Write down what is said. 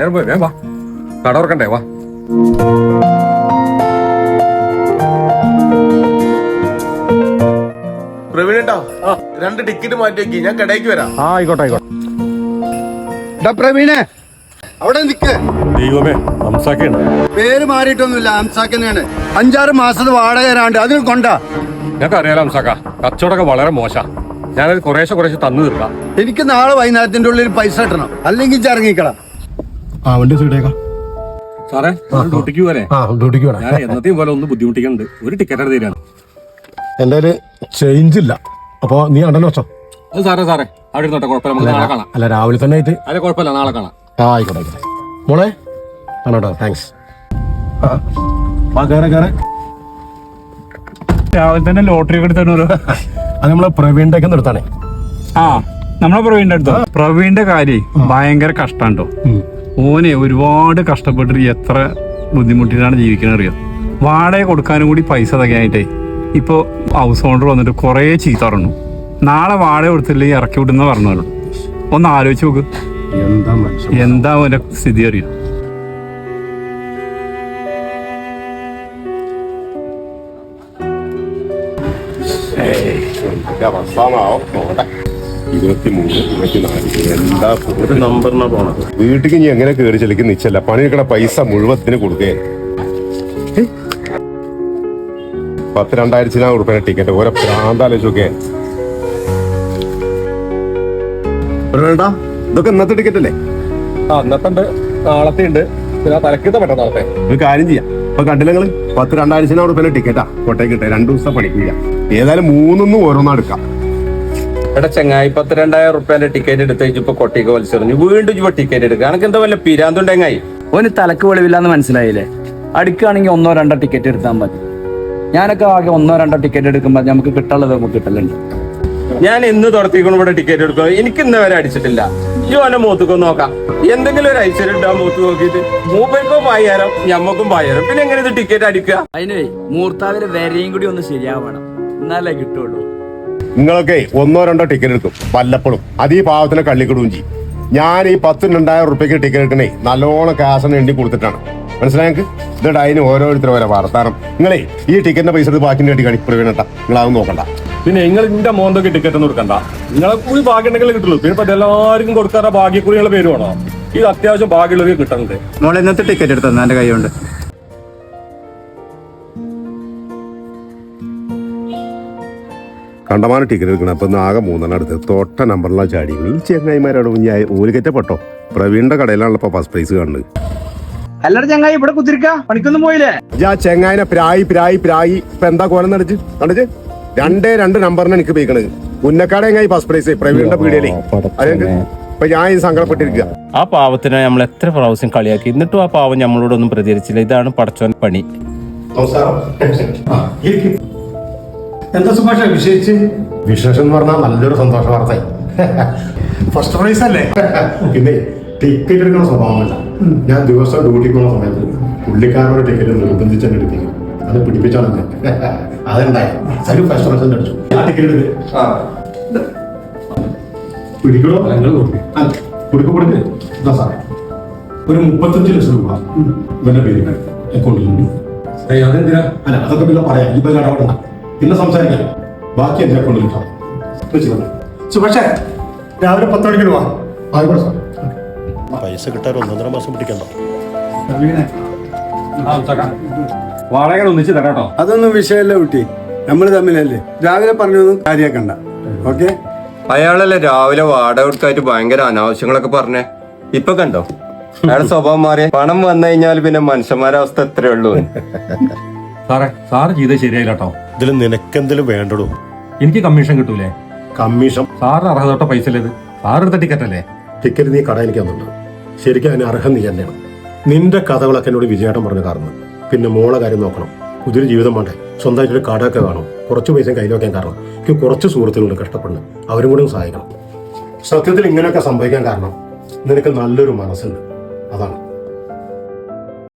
നേരം പോയി വാ. കട ഓർക്കണ്ടേ വാ പ്രവീണേട്ടാ രണ്ട് ടിക്കറ്റ് മാറ്റി വെക്കി ഞാൻ കടയ്ക്ക് വരാം. ആ ആയിക്കോട്ടെ ആയിക്കോട്ടെ. പ്രവീണ പ്രവീണേ അവിടെ നിക്ക്. ദൈവമേ ഹംസാക്കുണ്ട് പേര് മാറിയിട്ടൊന്നുമില്ല ഹംസാക്കന്നെയാണ് അഞ്ചാറ് മാസത്തെ വാടക തരാണ്ട് അതിന് കൊണ്ടാ. ഞങ്ങൾക്ക് അറിയാലോ ഹംസാക്ക കച്ചവടമൊക്കെ വളരെ മോശം. ഞാനത് കുറേശ്ശെ കുറേശ്ശെ തന്നു തീർക്കാം. എനിക്ക് നാളെ വൈകുന്നേരത്തിന്റെ ഉള്ളിൽ പൈസ കിട്ടണം. അല്ലെങ്കിൽ ഇറങ്ങിക്കളാം. ആ വണ്ടി സീറ്റേക്കാം സാറേ ഡ്യൂട്ടിക്ക് പോലെ ആ ഡ്യൂട്ടിക്ക് വേണം ഞാൻ എന്നത്തെയും പോലെ ഒന്ന് ബുദ്ധിമുട്ടിക്കുന്നുണ്ട്. ഒരു ടിക്കറ്റ് എടുത്ത് തരാണ് എന്റെ കയ്യിൽ ചേഞ്ച് ഇല്ല. അപ്പോൾ നീ ഉണ്ടല്ലോ വെച്ചോ. അത് സാറേ സാറേ. അവിടെ ഇരുന്നോട്ടെ കുഴപ്പമില്ല. നമുക്ക് നാളെ കാണാം. അല്ല രാവിലെ തന്നെ ആയിട്ട്. അല്ല കുഴപ്പമില്ല നാളെ കാണാം. ആ ആയിക്കോട്ടെ ആയിക്കോട്ടെ. മോളെ ആണോട്ടോ താങ്ക്സ് ആ കയറെ കയറെ രാവിലെ തന്നെ ലോട്ടറി ഒക്കെ എടുത്തോ അത് നമ്മളെ പ്രവീണിന്റെ ഒക്കെ നിർത്താണേ ആ നമ്മളെ പ്രവീണിന്റെ അടുത്തോ? പ്രവീണിന്റെ കാര്യം ഭയങ്കര കഷ്ടാണ്ടോ? ഓനെ ഒരുപാട് കഷ്ടപ്പെട്ടിട്ട് എത്ര ബുദ്ധിമുട്ടിട്ടാണ് ജീവിക്കുന്നത് അറിയാം? വാടക കൊടുക്കാനും കൂടി പൈസ തികയായിട്ടേ ഇപ്പോൾ ഹൗസ് ഓണർ വന്നിട്ട് കുറേ ചീത്ത പറഞ്ഞു. നാളെ വാടക കൊടുത്തില്ലെങ്കിൽ ഇറക്കി വിടുന്ന പറഞ്ഞല്ലോ ഒന്ന് ആലോചിച്ച് നോക്ക്. എന്താ മനുഷ്യൻ? സ്ഥിതി അറിയാം? സ്ഥിതി അറിയോ ഇരുപത്തിമൂന്ന് ഇരുപത്തിനാല് എന്താ ഒരു നമ്പറിനാ പോണത്? വീട്ടിൽ ഇനി എങ്ങനെ കയറി ചെല്ലിക്ക് നിച്ചല്ല പണിയെടുക്കണ പൈസ മുഴുവത്തിന് കൊടുക്കേ. പത്ത് രണ്ടായിരത്തിനായിരം ഉറുപ്പിന്റെ ടിക്കറ്റ് ഓരോ പ്രാന്താലോചിച്ചോക്കെ വേണ്ട ഇതൊക്കെ ഇന്നത്തെ ടിക്കറ്റ് അല്ലേ? ആ ഇന്നത്തെ ഉണ്ട്. നാളത്തെ ഉണ്ട്. പിന്നെ ആ തലക്കത്തെ നാളത്തെ ഒരു കാര്യം ചെയ്യാം. ഇപ്പൊ കണ്ടില്ലെങ്കിൽ പത്ത് പത്ത് രണ്ടായിരത്തിനായിരം ഉറുപ്പിന്റെ ടിക്കറ്റാ കോട്ടയം. കിട്ടെ രണ്ടു ദിവസം പണിക്കില്ല ഏതായാലും മൂന്നൊന്നും ഓരോന്നാ എടുക്കാം എടാ ചങ്ങായി പത്ത് രണ്ടായിരം റുപ്യന്റെ ടിക്കറ്റ് എടുത്ത് ഇപ്പൊ കൊട്ടിക്ക് വലിച്ചെറിഞ്ഞു. വീണ്ടും ഇപ്പൊ ടിക്കറ്റ് എടുക്കുക. എനിക്ക് എന്താ വല്ല പിരാന്തുണ്ടെങ്ങായി ഓന് തലക്ക് വെളിവില്ലാന്ന് മനസ്സിലായില്ലേ? അടുക്കുകയാണെങ്കിൽ ഒന്നോ രണ്ടോ ടിക്കറ്റ് എടുത്താൽ മതി. ഞാനൊക്കെ ആകെ ഒന്നോ രണ്ടോ ടിക്കറ്റ് എടുക്കുമ്പോൾ നമുക്ക് കിട്ടുള്ളത് നമുക്ക് കിട്ടലുണ്ട്. ഞാൻ ഇന്ന് തുറത്തിക്കണം ഇവിടെ ടിക്കറ്റ് എടുക്കുക. എനിക്ക് ഇന്ന് വരെ അടിച്ചിട്ടില്ല. ജോന്റെ മൂത്തുക്കോ നോക്കാം. എന്തെങ്കിലും ഒരു ഐശ്വര്യം ഇട്ടാ മൂത്ത് നോക്കിയിട്ട്? മൂപ്പർക്കും പായാരം ഞമ്മക്കും പായാരം. പിന്നെ എങ്ങനെ ഇത് ടിക്കറ്റ് അടിക്കുക? അതിന് മൂർത്താവിന്റെ വരെയും കൂടി ഒന്ന് ശരിയാവണം. എന്നാലേ കിട്ടുള്ളൂ. നിങ്ങളൊക്കെ ഒന്നോ രണ്ടോ ടിക്കറ്റ് എടുക്കും വല്ലപ്പോഴും. അത് ഈ പാവത്തിനെ കള്ളിക്കിടുകയും ചെയ്യും. ഞാൻ ഈ പത്തിന് രണ്ടായിരം റുപ്യക്ക് ടിക്കറ്റ് എടുക്കണേ നല്ലോണം കാശിന് എണ്ണി കൊടുത്തിട്ടാണ്. മനസ്സിലായക്ക് എന്നിട്ട് അതിന് ഓരോരുത്തരും ഓരോ വർത്താനം. നിങ്ങളെ ഈ ടിക്കറ്റിന്റെ പൈസ എടുത്ത് ബാക്കി വേണ്ടി കണിപ്പുറ വേണട്ട. നിങ്ങളാവും നോക്കണ്ട. പിന്നെ നിങ്ങൾ ഇന്റെ മോന്തൊക്കെ ടിക്കറ്റ് ഒന്നും എടുക്കണ്ട. നിങ്ങളെ കൂടി ഭാഗ്യം ഉണ്ടെങ്കിൽ കിട്ടുള്ളൂ. പിന്നെ എല്ലാവർക്കും കൊടുക്കാറ ഭാഗ്യക്കുറിയുള്ള പേര് വേണോ? ഇത് അത്യാവശ്യം ഭാഗ്യമുള്ളവർക്ക് കിട്ടുന്നുണ്ട് നമ്മൾ ഇന്നത്തെ ടിക്കറ്റ് എടുത്തത് എന്റെ കൈ കൊണ്ട് കണ്ടമാനം ടിക്കറ്റ് എടുക്കണം. അപ്പൊ ആകെ മൂന്നെണ്ണം എടുത്ത്. തൊട്ട നമ്പറിലാണ് ചാടി ഈ ചെങ്ങായിമാരോട് ഞാൻ ഓലിക്കറ്റ പെട്ടോ പ്രവീണിന്റെ കടയിലാണല്ലോ ഇപ്പൊ ഫസ്റ്റ് പ്രൈസ് കാണുന്നത്. അല്ലട ചങ്ങായി ഇവിടെ കുത്തിരിക്ക. പണിക്കൊന്നും പോയില്ലേ? ആ ചെങ്ങായിനെ പ്രായി പ്രായി പ്രായി. ഇപ്പൊ എന്താ കോലം നടിച്ച്? നടിച്ച് രണ്ടേ രണ്ട് നമ്പറിന് എനിക്ക് പീക്കണത് ഉന്നക്കാട് എങ്ങായി ഫസ്റ്റ് പ്രൈസ് പ്രവീണിന്റെ പീടിയയിലേ അതെനിക്ക് ഇപ്പൊ ഞാൻ സങ്കടപ്പെട്ടിരിക്കുക ആ പാവത്തിനെ നമ്മൾ എത്ര പ്രാവശ്യം കളിയാക്കി. എന്നിട്ടും ആ പാവം നമ്മളോടൊന്നും പ്രതികരിച്ചില്ല. ഇതാണ് പടച്ചോൻ പണി. എന്താ സുഭാഷ വിശേഷിച്ച്? വിശേഷം എന്ന് പറഞ്ഞാൽ നല്ലൊരു സന്തോഷ വാർത്ത ഫസ്റ്റ് പ്രൈസ് അല്ലേ? പിന്നെ ടിക്കറ്റ് എടുക്കുന്ന സ്വഭാവമല്ല ഞാൻ ദിവസം ഡ്യൂട്ടിക്ക് പോകുന്ന സമയത്ത് പുള്ളിക്കാരോട് ടിക്കറ്റ് നിർബന്ധിച്ച് തന്നെ എടുപ്പിക്കും അത് പിടിപ്പിച്ചാണ് ഞാൻ. അതുണ്ടായി സരി ഫസ്റ്റ് പ്രൈസ് അടിച്ചു ആ ടിക്കറ്റ് എടുത്ത് പിടിക്കണോ? ആ, കൊടുക്കേ എന്താ സാറേ. ഒരു മുപ്പത്തഞ്ച് ലക്ഷം രൂപ ഇവന്റെ പേര് അക്കൗണ്ടിലുണ്ട്. അതെന്തിനാ? അല്ല അതൊക്കെ പിന്നെ പറയാം. ഇപ്പൊ ഇടപെടണ്ട പിന്നെ സംസാരിക്കാം. ബാക്കി എന്റെ അക്കൗണ്ടിൽ പക്ഷേ രാവിലെ പത്ത് മണിക്ക് വാ. ആയിക്കോട്ടെ സാർ പൈസ കിട്ടാൻ ഒന്നൊന്നര മാസം പിടിക്കണ്ടോ? വാടക ഒന്നിച്ച് തരാട്ടോ അതൊന്നും വിഷയമല്ല കുട്ടി. നമ്മൾ തമ്മിലല്ലേ. രാവിലെ പറഞ്ഞൊന്നും കാര്യാക്കണ്ട. ഓക്കെ? അയാളല്ലേ രാവിലെ വാടക കൊടുക്കായിട്ട് ഭയങ്കര അനാവശ്യങ്ങളൊക്കെ പറഞ്ഞേ. ഇപ്പൊ കണ്ടോ? അയാളെ സ്വഭാവം മാറിയ. പണം വന്നു കഴിഞ്ഞാൽ പിന്നെ മനുഷ്യന്മാരെ അവസ്ഥ എത്രയുള്ളൂ സാറേ സാറ് ചെയ്തത് ശരിയായില്ല കേട്ടോ. ഇതിൽ നിനക്കെന്തെങ്കിലും വേണ്ടടോ? എനിക്ക് കമ്മീഷൻ കിട്ടൂലേ? കമ്മീഷൻ. സാറിന് അർഹതോട്ട പൈസ അല്ലേ സാർ എടുത്ത ടിക്കറ്റ് അല്ലേ? ടിക്കറ്റ് നീ കട എനിക്ക് തന്നിട്ടുണ്ട്. ശരിക്കും അതിന് അർഹം നീ തന്നെയാണ്. നിന്റെ കഥകളൊക്കെ എന്നോട് വിജയേട്ടൻ പറഞ്ഞു കാരണം. പിന്നെ മോളെ കാര്യം നോക്കണം. പുതിയൊരു ജീവിതം വേണ്ടേ? സ്വന്തമായിട്ടൊരു കടയൊക്കെ കാണും. കുറച്ച് പൈസ കയ്യിൽ വെക്കാൻ കാരണം. എനിക്ക് കുറച്ച് സുഹൃത്തുക്കളുണ്ട് കഷ്ടപ്പെടുന്നത് അവരും കൂടെ സഹായിക്കണം. സത്യത്തിൽ ഇങ്ങനെയൊക്കെ സംഭവിക്കാൻ കാരണം നിനക്ക് നല്ലൊരു മനസ്സുണ്ട്.